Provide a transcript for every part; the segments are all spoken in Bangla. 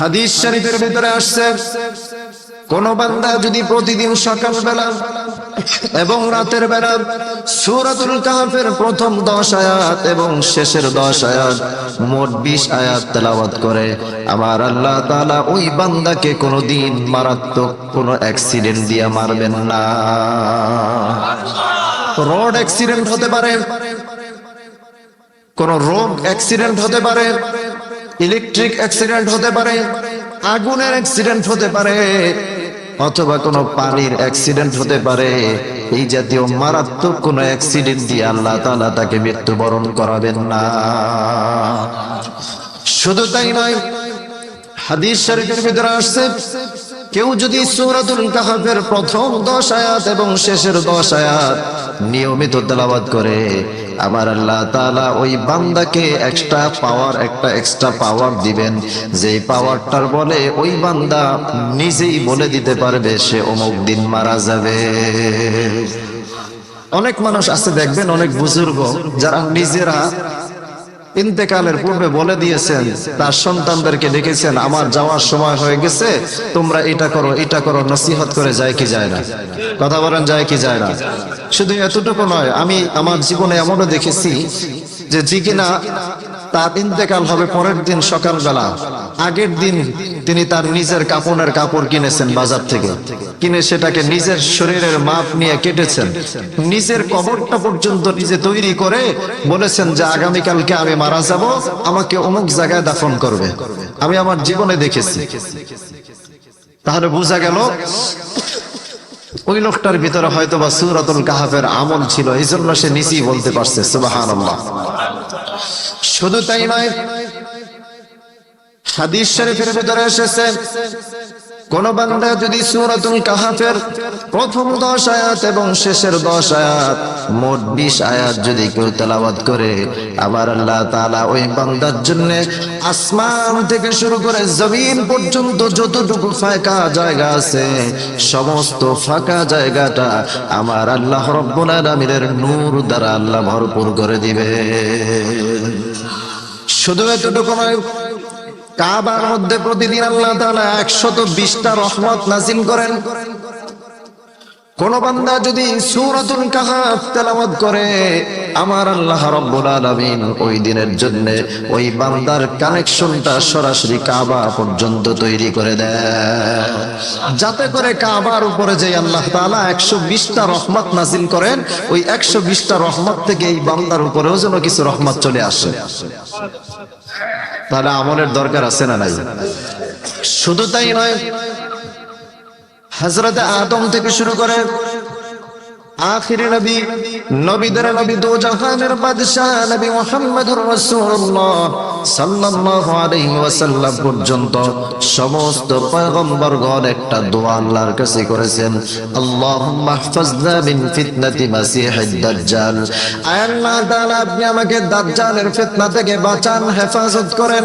হাদিস শরীফের ভিতরে আসছে, কোন বান্দা যদি প্রতিদিন সকালবেলা এবং রাতের বেলা সূরাতুল কাহফের প্রথম দশ আয়াত এবং শেষের দশ আয়াত, মোট বিশ আয়াত তেলাওয়াত করে আমার আল্লাহ তাআলা ওই বান্দাকে কোনোদিন মারাত্মক কোনো অ্যাক্সিডেন্ট দিয়ে মারবেন না। রোড অ্যাক্সিডেন্ট হতে পারে, কোন রোড অ্যাক্সিডেন্ট হতে পারে ইলেকট্রিক অ্যাক্সিডেন্ট হতে পারে, আগুনের অ্যাক্সিডেন্ট হতে পারে, অথবা কোনো পানির অ্যাক্সিডেন্ট হতে পারে। এই জাতীয় মারাত্মক কোনো অ্যাক্সিডেন্ট দিয়ে আল্লাহ তাআলা তাকে মৃত্যুবরণ করাবেন না। শুধু তাই নয়, হাদিস শরীফের ভিতরে আসছে, কেউ যদি সূরাতুল কাহফের প্রথম দশ আয়াত এবং শেষের দশ আয়াত নিয়মিত তেলাওয়াত করে আমার আল্লাহ তালা ওই বান্দাকে এক্সট্রা পাওয়ার একটা এক্সট্রা পাওয়ার দিবেন। যে পাওয়ারটার বলে ওই বান্দা নিজেই বলে দিতে পারবে, সে অমুক দিন মারা যাবে। অনেক মানুষ আছে, দেখবেন অনেক বুজুর্গ, যারা নিজেরা ইন্তেকালের পূর্বে বলে দিয়েছেন, তার সন্তানদেরকে দেখেছেন আমার যাওয়ার সময় হয়ে গেছে, তোমরা এটা করো এটা করো, নসিহত করে যায় কি যায় না? কথা বলেন, যায় কি যায় না? শুধু এতটুকু নয়, আমি আমার জীবনে এমনও দেখেছি যে যে কিনা তার ইন্তেকাল হবে পরের দিন সকালবেলা। আগের দিন তিনি তার নিজের কাপড়ের কাপড় কিনেছেন বাজার থেকে। কিনে সেটাকে নিজের শরীরের মাপ নিয়ে কেটেছেন। নিজের কবরটা পর্যন্ত নিজে তৈরি করে বলেছেন যে, আগামীকালকে আমি মারা যাব, আমাকে অমুক জায়গায় দাফন করবে। আমি আমার জীবনে দেখেছি। তাহলে বোঝা গেল, ওই লোকটার ভিতরে হয়তো বা সুরাতুল কাহাফের আমল ছিল। এই জন্য সে নিচেই বলতে পারছে, সুবহানাল্লাহ। শুধু তাই নয়, হাদিস শরীফের ভিতরে এসেছে, কোন বান্দা যদি সূরাতুল কাহাফের প্রথম 10 আয়াত এবং শেষের 10 আয়াত, মোট 20 আয়াত যদি কেউ তেলাওয়াত করে, আবার আল্লাহ তাআলা ওই বান্দার জন্য আসমান থেকে শুরু করে জমিন পর্যন্ত যতটুকু ফাঁকা জায়গা আছে, সমস্ত ফাঁকা জায়গাটা আমার আল্লাহ রব্বুল আলামিনের নূর দ্বারা আল্লাহ ভরপুর করে দিবে। শুধু এতটুকু নয় কাবার মধ্যে প্রতিদিন আল্লাহ তাআলা একশত বিশটা রহমত নাজিল করেন। কোন বান্দা যদি সূরাতুল কাহাফ তেলাওয়াত করে, আমার আল্লাহ রাব্বুল আলামিন ওই দিনের জন্য ওই বান্দার কানেকশনটা সরাসরি কাবা পর্যন্ত তৈরি করে দেয়। যাতে করে কাবার উপরে যে আল্লাহ তাআলা 120টা রহমত নাজিল করেন, ওই 120টা রহমত থেকে এই বান্দার উপরেও যেন কিছু রহমত চলে আসে। তাহলে আমলের দরকার আছে না নাই? শুধু তাই নয় হজরত আদম থেকে শুরু করে আখিরি নবী, নবীদের নবী, দো জাহানের বাদশাহ নবী মুহাম্মদুর রাসূলুল্লাহ সাল্লাল্লাহু আলাইহি ওয়াসাল্লাম পর্যন্ত সমস্ত পয়গম্বরগণ একটা দোয়া আল্লাহর কাছে করেছেন। আল্লাহুম্মা ইহফাজনা মিন ফিতনাতি মাসিহিদ দাজ্জাল। আল্লাহ তাআলা, আপনি আমাকে দাজ্জালের ফিতনা থেকে বাঁচান, হেফাজত করেন।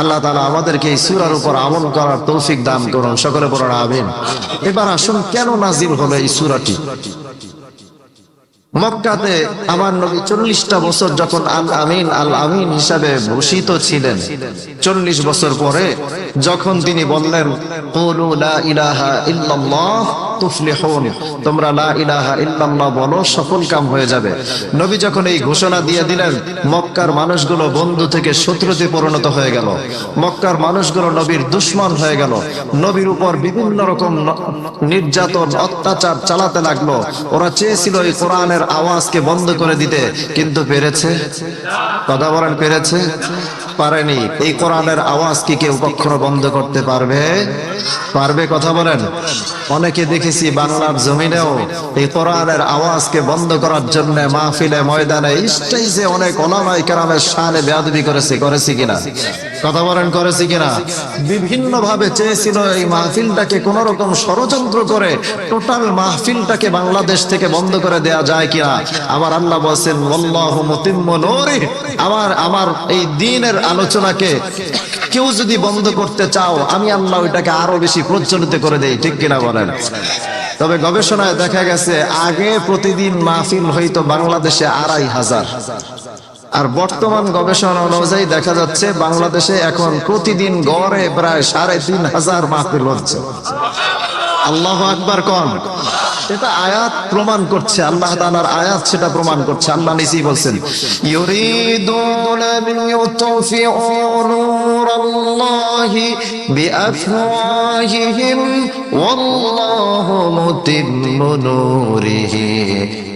আল্লাহ তালা আমাদেরকে এই সুরার উপর আমল করার তৌফিক দান করুন। সকলে পড়ার আমিন। এবার আসুন, কেন নাজিল হলো এই সুরাটি? মক্কাতে আমার নবী চল্লিশটা বছর যখন আল আমিন আল আমিন হিসাবে ভূষিত ছিলেন, চল্লিশ বছর পরে যখন তিনি বললেন ইলাহা ইল্লাল্লাহ তুফলিহুন, তোমরা লা ইলাহা ইল্লাল্লাহ বলো সফল কাম হয়ে যাবে। নবী যখন এই ঘোষণা দিয়ে দিলেন, মক্কার মানুষগুলো বন্ধু থেকে শত্রুতে পরিণত হয়ে গেল। মক্কার মানুষগুলো নবীর দুশ্মন হয়ে গেল। নবীর উপর বিভিন্ন রকম নির্যাতন, অত্যাচার চালাতে লাগল। ওরা চেয়েছিল এই কোরআনের আওয়াজকে বন্ধ করে দিতে, কিন্তু পেরেছে? কথা বলেন, পেরেছে? পারেনি। এই কোরআনের আওয়াজ কি কেউ কখনো বন্ধ করতে পারবে? পারবে কথা বলেন। অনেকে দেখেছি বাংলার জমিনেও এই কোরআনের আওয়াজকে বন্ধ করার জন্য মাহফিলে ময়দানে স্টেজে অনেক ওলামাই কেরামের সানে বেয়াদবি করেছে করেছে কিনা? কথা বলেন করেছি কিনা? বিভিন্ন ভাবে চেয়েছিল এই মাহফিলটাকে কোন রকম ষড়যন্ত্র করে টোটাল মাহফিলটাকে বাংলাদেশ থেকে বন্ধ করে দেয়া যায় কিনা? আমার আল্লাহ বলছেন আমার আমার এই দিনের আলোচনাকে কেউ যদি বন্ধ করতে চাও, আমি আল্লাহ ওইটাকে আরও বেশি প্রচলিত করে দেই, ঠিক কিনা বলেন? তবে গবেষণায় দেখা গেছে, আগে প্রতিদিন মাহফিল হইতো বাংলাদেশে আড়াই হাজার। আর বর্তমান গবেষণা অনুযায়ী দেখা যাচ্ছে বাংলাদেশে এখন প্রতিদিন গড়ে প্রায় সাড়ে তিন হাজার মাহফিল হচ্ছে। আল্লাহ আকবর কন। এটা আয়াত প্রমাণ করছে, আল্লাহ তাআলার আয়াত সেটা প্রমাণ করছে, আল্লাহ নিজেই বলছেন, ইউরিদুনা লিইউতফিউ বিআফওয়াহিহিম, ওয়াল্লাহু মুতিম্মু নূরিহি,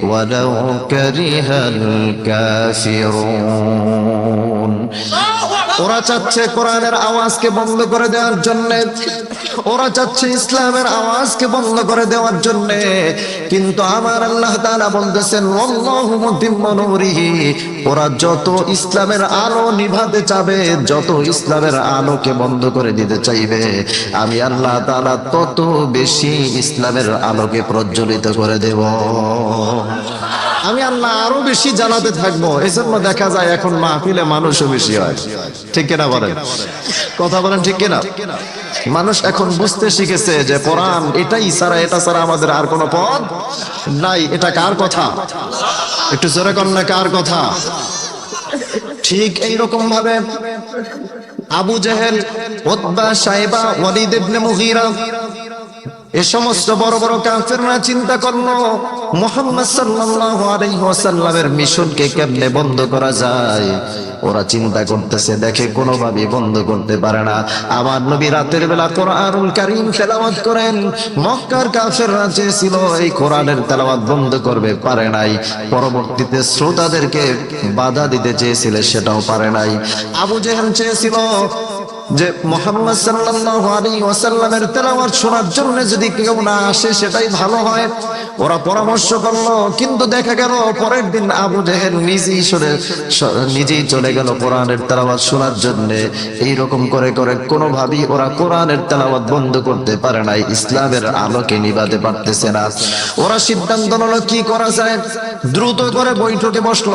ওয়ালাউ কারিহাল কাফিরুন। ওরা চাচ্ছে কোরআনের আওয়াজকে বন্ধ করে দেওয়ার জন্য। ওরা চাচ্ছে ইসলামের আওয়াজকে বন্ধ করে দেওয়ার জন্য। কিন্তু আমার আল্লাহ তাআলা বলতেছেন ওরা যত ইসলামের আলো নিভাতে চাবে, যত ইসলামের আলোকে বন্ধ করে দিতে চাইবে। আমি আল্লাহ তাআলা তত বেশি ইসলামের আলোকে প্রজ্বলিত করে দেব। আমি আল্লাহ আরও বেশি জানাতে থাকব। এই জন্য দেখা যায় এখন মাহফিলে মানুষও বেশি হয়। ঠিক কিনা বলেন? কথা বলেন ঠিক কিনা? মানুষ এখন বুঝতে শিখেছে যে কোরআন এটাই ছাড়া, এটা ছাড়া আমাদের আর কোনো পথ নাই। এটা কার কথা? একটু জোরে না, কার কথা? ঠিক এইরকম ভাবে আবু জেহেল, ওতবা সাহেবা, ওয়ালিদ ইবনে মুগীরা এ সমস্ত বড় বড় কাফেররা চিন্তা করল, মোহাম্মদ সাল্লাল্লাহু আলাইহি মিশনকে কেমনে বন্ধ করা যায়? ওরা চিন্তা করতেছে, দেখে কোনোভাবে বন্ধ করতে পারে না। আমার নবী রাতের বেলা কোরআনুল কারীম তেলাওয়াত করেন। মক্কার কাফেররা চেয়েছিল, এই কোরআনের তেলাওয়াত বন্ধ করবে। পারে নাই। পরবর্তীতে শ্রোতাদেরকে বাধা দিতে চেয়েছিল, সেটাও পারে নাই। আবু জেহেল চেয়েছিল যে মোহাম্মদ সাল্লাল্লাহু আলাইহি ওয়াসাল্লামের তেলাওয়াত শোনার জন্য যদি কেউ না আসে, সেটাই ভালো হয়। ওরা পরামর্শ করল, কিন্তু দেখা গেল পরের দিন আবু জেহেল নিজেই শুনে নিজেই চলে গেল কোরআনের তেলাওয়াত শোনার জন্য। এই রকম করে করে কোনোভাবেই ওরা কোরআনের তেলাওয়াত বন্ধ করতে পারে নাই, ইসলামের আলোকে নিভাতে পারতেছে না। ওরা সিদ্ধান্ত নিল, কি করা যায়? দ্রুত করে বৈঠকে বসল।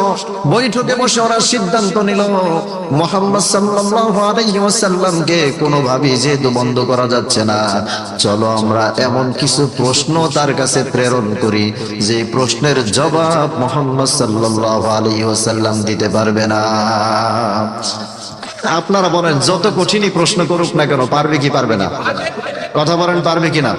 বৈঠকে বসে ওরা সিদ্ধান্ত নিল, মোহাম্মদ সাল্লাল্লাহু আলাইহি ওয়াসাল্লামকে কোনোভাবেই যেহেতু বন্ধ করা যাচ্ছে না, চলো আমরা এমন কিছু প্রশ্ন তার কাছে প্রেরণ করি, যে প্রশ্নের জবাব মোহাম্মদ সাল্লাল্লাহু আলাইহি ওয়াসাল্লাম দিতে পারবে না। আপনারা বলেন, যত কঠিনই প্রশ্ন করুক না কেন, পারবে কি, পারবে না? কথা বলেন, পারবে কি না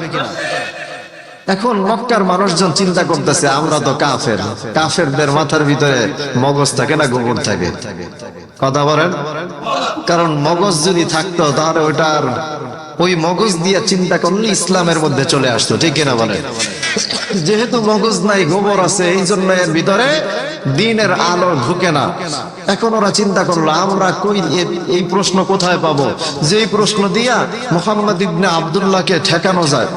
এখন মক্কার মানুষজন চিন্তা করতেছে, আমরা তো কাফের। কাফেরদের মাথার ভিতরে মগজ থাকে না, গোবর থাকে? কথা বলেন। কারণ মগজ যদি থাকতো, তাহলে ওটার ওই মগজ দিয়ে চিন্তা করলে ইসলামের মধ্যে চলে আসতো, ঠিক কিনা বলে? যেহেতু মগজ নাই, গোবর আছে, এই জন্য এর ভিতরে দিনের আলো ঢুকে না। এখন ওরা চিন্তা করল, আমরা কই এই প্রশ্ন কোথায় পাবো? যে প্রশ্ন দিয়া মোহাম্মদ ইবনে আবদুল্লাহকে ঠেকানো যায়।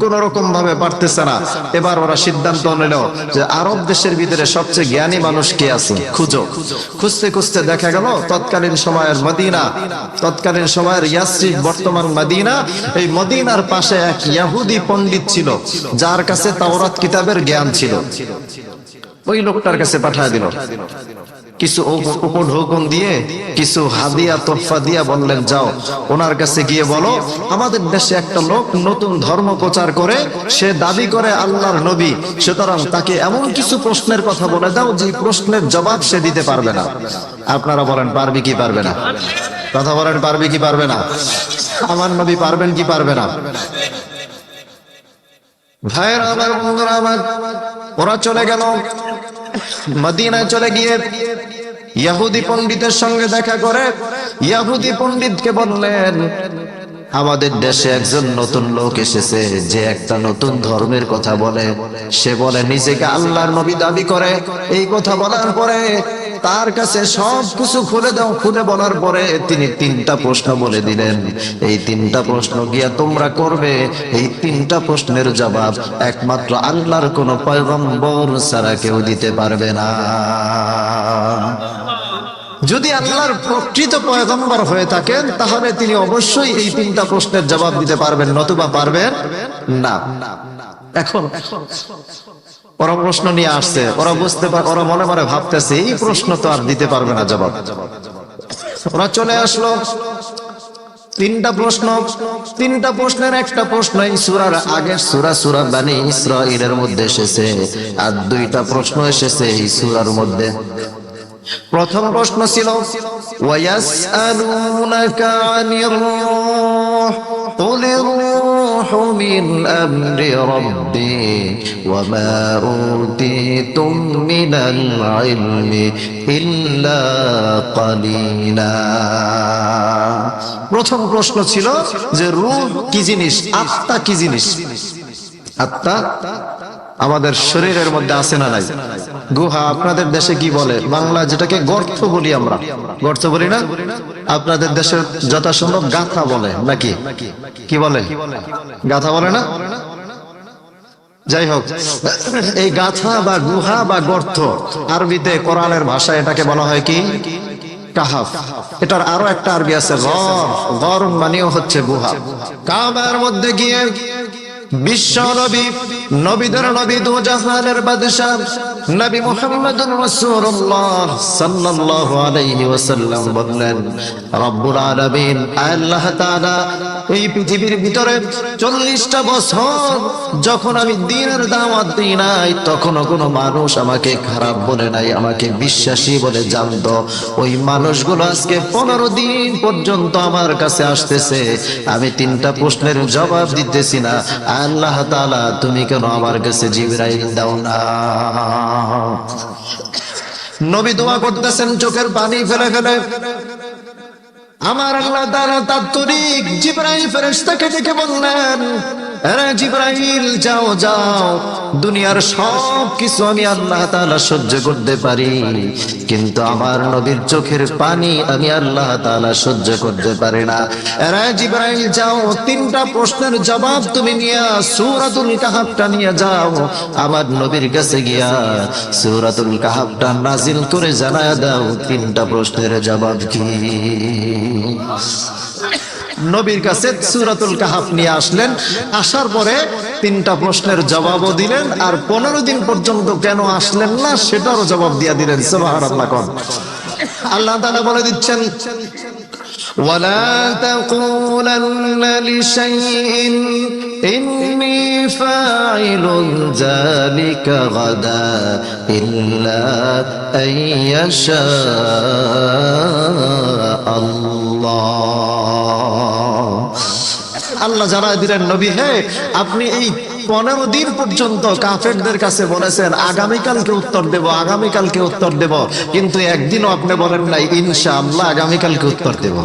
কোন রকম ভাবে পারতেছে না। এবার ওরা সিদ্ধান্ত নিল যে আরব দেশের ভিতরে সবচেয়ে জ্ঞানী মানুষ কে আছে? খুঁজো। খুঁজতে খুঁজতে দেখা গেল, তৎকালীন সময়ের মদিনা, তৎকালীন সময়ের ইয়াসরিফ বর্তমান মদিনা। এই মদিনার পাশে এক ইয়াহুদি পণ্ডিত ছিল, যার কাছে তাওরাত কিতাবের জ্ঞান ছিল। ওই লোকটার কাছে পাঠায় দিল। কিছু উপ- উপঢৌকন দিয়ে, কিছু হাদিয়া তোফা দিয়া বললেন, যাও। ওনার কাছে গিয়ে বলো, আমাদের দেশে একটা লোক নতুন ধর্ম প্রচার করে, সে দাবি করে আল্লাহর নবী। সুতরাং তাকে এমন কিছু প্রশ্নের কথা বলে দাও, যে প্রশ্নের জবাব সে দিতে পারবে না। আপনারা বলেন, পারবে কি পারবে না? কথা বলেন, পারবে কি পারবে না? আমার নবী পারবেন কি পারবে না? ভাইয়ের, আমার বন্ধুরা, আমার ওরা চলে গেল। মদিনায় চলে গিয়ে ইয়াহুদি পণ্ডিতের সঙ্গে দেখা করে ইয়াহুদি পণ্ডিতকে বললেন, আমাদের দেশে একজন নতুন লোক এসেছে, যে একটা নতুন ধর্মের কথা বলে। সে বলে, নিজেকে আল্লাহর নবী দাবি করে। এই কথা বলার পরে তার কাছে সব কিছু খুলে দাও। খুলে বলার পরে তিনি তিনটা প্রশ্ন বলে দিলেন। এই তিনটা প্রশ্ন গিয়া তোমরা করবে। এই তিনটা প্রশ্নের জবাব একমাত্র আল্লাহর কোন পয়গম্বর ছাড়া কেউ দিতে পারবে না। যদি আল্লাহর প্রকৃত পয়গম্বর হয়ে থাকেন, তাহলে তিনি অবশ্যই এই তিনটা প্রশ্নের জবাব দিতে পারবেন, নতুবা পারবেন না। এখন ওরা প্রশ্ন নিয়ে আসছে, ওরা বুঝতে পারে ওরা মনে মনে ভাবতেছে, এই প্রশ্ন তো আর দিতে পারবে না জবাব। ওরা চলে আসলো। তিনটা প্রশ্ন, তিনটা প্রশ্নের একটা প্রশ্ন এই সুরার আগের সুরা সুরা বানি ইসরাইলের মধ্যে এসেছে, আর দুইটা প্রশ্ন এসেছে এই সুরার মধ্যে। প্রথম প্রশ্ন ছিল ওয়াস আনুনাকা আনির من أمر ربي وما أوتيتم من العلم إلا قليلا প্রথম প্রশ্ন ছিল যে রূহ কি জিনিস আত্মা কি জিনিস আত্মা আমাদের শরীরের মধ্যে আছে না নাই গুহা আপনাদের দেশে কি বলে? বাংলা যেটাকে গর্ত বলি আমরা। গর্ত বলি না? আপনাদের দেশে যথাসম্ভব গাথা বলে, নাকি? কি বলে? গাথা বলে না? যাই হোক, এই গাথা বা গুহা বা গর্ত, আরবিতে, কোরআনের ভাষায় এটাকে বলা হয় কি? কাহাফ। এটার আরও একটা আরবি আছে, গর। গর মানেও হচ্ছে গুহা। কাবার মধ্যে গিয়ে যখন আমি দিনের দাওয়াত দিই নাই, তখনও কোনো মানুষ আমাকে খারাপ বলে নাই, আমাকে বিশ্বাসী বলে জানতো। ওই মানুষগুলো আজকে পনেরো দিন পর্যন্ত আমার কাছে আসতেছে। আমি তিনটা প্রশ্নের জবাব দিতেছি না। আল্লাহ তালা তুমি কেন আমার কাছে জিবরাইল দাও না? নবী দোয়া করতেছেন, চোখের পানি ফেলে ফেলে। আমার আল্লাহ তারা তাত্তরিক জিবরাইল ফেরেস্তাকে দেখে বললেন জিবরাইল, যাও যাও। দুনিয়ার সব কিছু আমি আল্লাহ সহ্য করতে পারি। কিন্তু আমার নবীর চোখের পানি আমি আল্লাহ তাআলা সহ্য করতে পারি না। আরে জিবরাইল, যাও। তিনটা প্রশ্নের জবাব তুমি নিয়ে সূরাতুল কাহাফটা নিয়ে যাও। আমার নবীর কাছে গিয়া সূরাতুল কাহাফটা নাজিল করে জানায়া দাও। তিনটা প্রশ্নের জবাব কি? নবীর কাছে সুরাতুল কাহাফ নিয়ে আসলেন আসার পরে তিনটা প্রশ্নের জবাবও দিলেন আর পনেরো দিন পর্যন্ত কেন আসলেন না সেটারও জবাব দিয়া দিলেন সুবাহান আল্লাহ কন আল্লাহ তাআলা বলে দিচ্ছেন ولا تقولن لشيء إني فاعل ذلك غدا إلا أن يشاء الله আল্লাহ জানাই দিলেন নবী, হে, আপনি এই পনেরো দিন পর্যন্ত কাফেরদের কাছে বলেছেন, আগামীকালকে উত্তর দেব, আগামীকালকে উত্তর দেব। কিন্তু একদিনও আপনি বলেন নাই, ইনশাআল্লাহ আগামীকালকে উত্তর দেব।